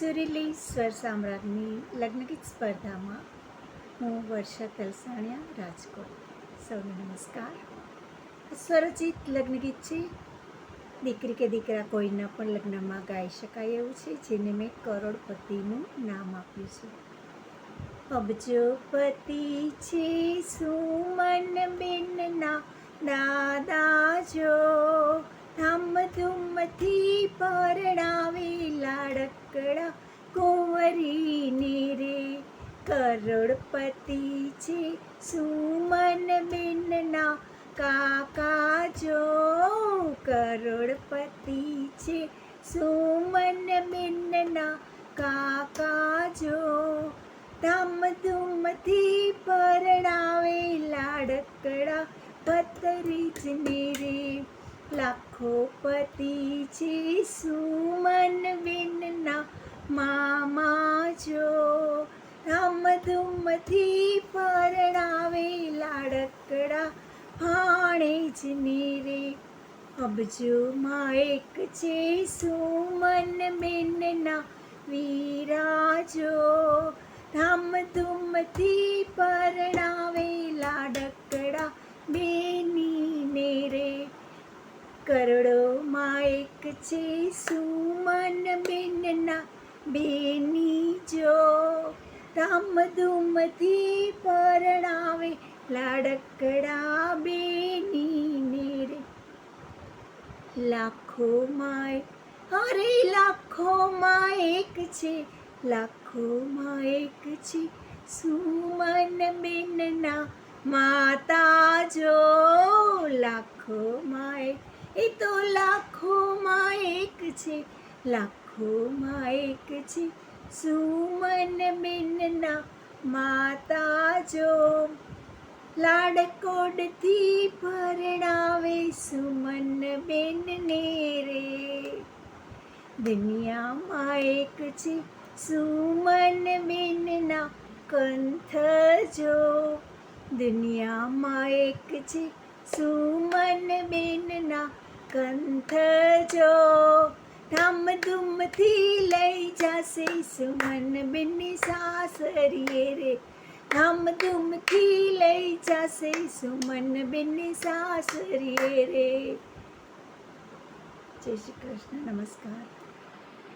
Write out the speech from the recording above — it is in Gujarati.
સુરીલી સ્વર સામ્રાજ્ઞી લગ્નગીત સ્પર્ધામાં હું વર્ષા તલસાણિયા, રાજકોટ. સૌને નમસ્કાર. સ્વરચિત લગ્નગીત છે. દીકરી કે દીકરા કોઈના પણ લગ્નમાં ગાઈ શકાય એવું છે, જેને મેં કરોડપતિનું નામ આપ્યું છે. અબજોપતિ છે, સુમન બેનના દાદા જો ધામધૂમથી પરણાવે લાડકડા કુંવરીને રે કરોડપતિ છે સુમન બેનના કાકા જો કરોડપતિ છે સુમન બેનના કાકા જો ધામધૂમથી પરણાવે લાડકડા ભત્રીજને રે લાખો પતિ છે સુમન બેનના મામા જો ધામધૂમથી પરણાવે લાડકડા ભાણેજને રે અબજોમાં એક છે સુમન બેનના વીરાજો ધામધૂમથી પરણાવે લાડકડા બેનીને રે કરોડોમાં એક છે સુમન બેનના બેની જો ધામધૂમથી પરણાવે, લાડકડા બેનીને રે. લાખો માય, અરે લાખોમાં એક છે લાખોમાં એક છે. સુમન બેનના માતા જો લાખો માય, એ તો લાખોમાં એક છે લાખોમાં એક છે. સુમન બેનના માતા જો લાડકોડથી પરણાવે સુમન બેનને રે. દુનિયામાં એક છે. સુમન બેનના કંથ જો દુનિયામાં એક છે. સુમન બેનના કંથ જો ધામધૂમથી લઈ જશે સુમન બેનની સાસરીએ રે. ધામધૂમથી લઈ જશે સુમન બેનની સાસરીએ રે. જય શ્રી કૃષ્ણ, નમસ્કાર.